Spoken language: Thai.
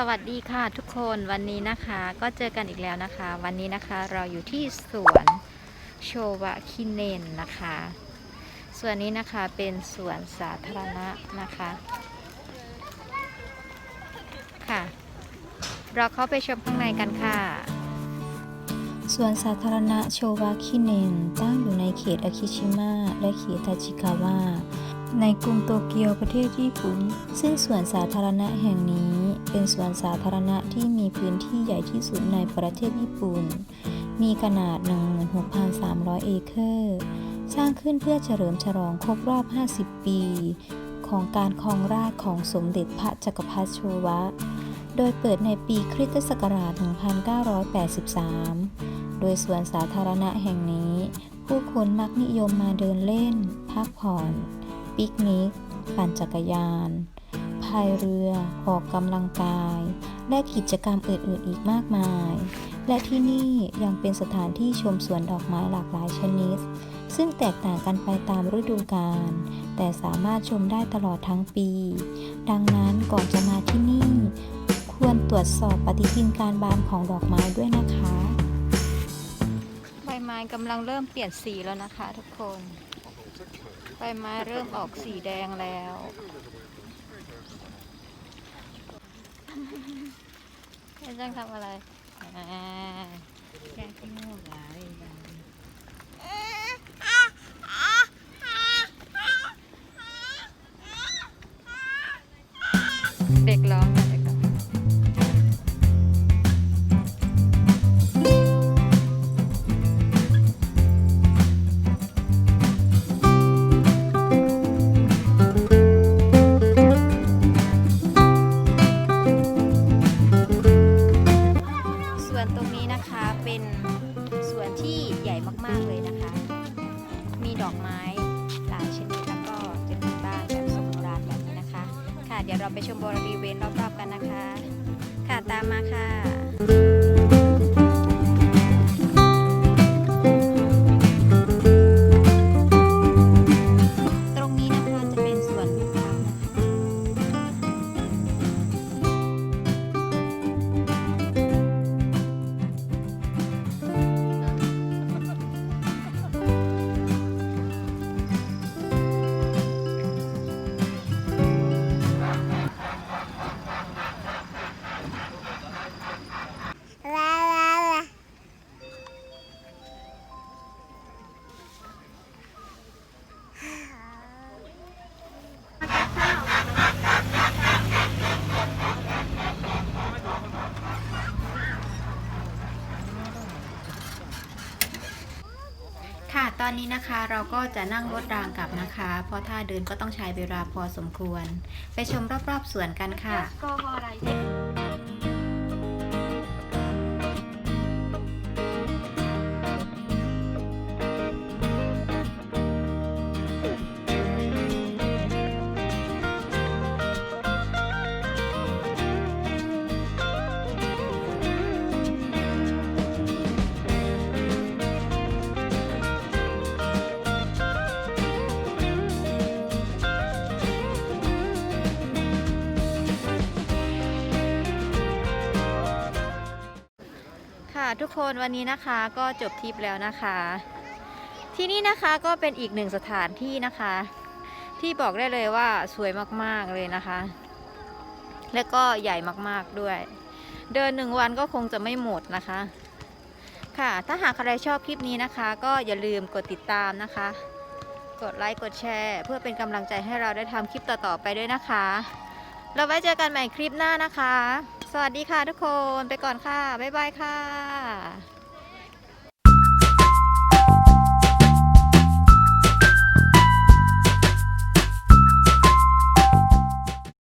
สวัสดีค่ะทุกคนวันนี้นะคะก็เจอกันอีกแล้วนะคะ วันนี้นะคะเราอยู่ที่สวนโชวะคิเนนนะคะส่วนนี้นะคะเป็นสวนสาธารณะนะคะค่ะ เราเข้าไปชมข้างในกันค่ะสวนสาธารณะโชวาคิเนนตั้งอยู่ในเขตอาคิชิมะและเขตทาชิกาวะ ในกรุงโตเกียวประเทศญี่ปุ่น ซึ่งสวนสาธารณะแห่งนี้ เป็นสวนสาธารณะที่มีพื้นที่ใหญ่ที่สุดในประเทศญี่ปุ่น มีขนาด 16,300 เอเคอร์ สร้างขึ้นเพื่อเฉลิมฉลองครบรอบ 50 ปี ของการครองราชของสมเด็จพระจักรพรรดิโชวะ โดยเปิดในปีคริสตศักราช 1983 โดยสวนสาธารณะแห่งนี้ ผู้คนมักนิยมมาเดินเล่น พักผ่อน ปิกนิก ปั่นจักรยาน พายเรือ ออกกำลังกาย และกิจกรรมอื่นๆอีกมากมาย และที่นี่ยังเป็นสถานที่ชมสวนดอกไม้หลากหลายชนิด ซึ่งแตกต่างกันไปตามฤดูกาล แต่สามารถชมได้ตลอดทั้งปี ดังนั้นก่อนจะมาที่นี่ ควรตรวจสอบปฏิทินการบานของดอกไม้ด้วยนะคะ ใบไม้กำลังเริ่มเปลี่ยนสีแล้วนะคะทุกคน ใบไม้เริ่มออกสีแดงแล้ว เอ็นจังทำอะไรแกงขี้มูหลายเด็กร้องเด็กร้อ เป็นสวนที่ใหญ่มากๆเลยนะคะ มีดอกไม้หลายชนิดแล้วก็จะมีบ้านแบบสงโบราณแบบนี้นะคะ ค่ะเดี๋ยวเราไปชมบริเวณรอบๆกันนะคะ ค่ะตามมาค่ะ ตอนนี้นะคะเราก็จะนั่งรถรางกลับนะคะ เพราะถ้าเดินก็ต้องใช้เวลาพอสมควร ไปชมรอบๆสวนกันค่ะค่ะ ทุกคนวันนี้นะคะก็จบทริปแล้วนะคะ ที่นี่นะคะก็เป็นอีกหนึ่งสถานที่นะคะ ที่บอกได้เลยว่าสวยมากๆเลยนะคะ และก็ใหญ่มากๆด้วย เดินหนึ่งวันก็คงจะไม่หมดนะคะ ค่ะถ้าหากใครชอบคลิปนี้นะคะ ก็อย่าลืมกดติดตามนะคะ กดไลค์กดแชร์ เพื่อเป็นกำลังใจให้เราได้ทำคลิปต่อๆไปด้วยนะคะ เราไว้เจอกันใหม่คลิปหน้านะคะ สวัสดีค่ะทุกคนไปก่อนค่ะ บ๊ายบายค่ะ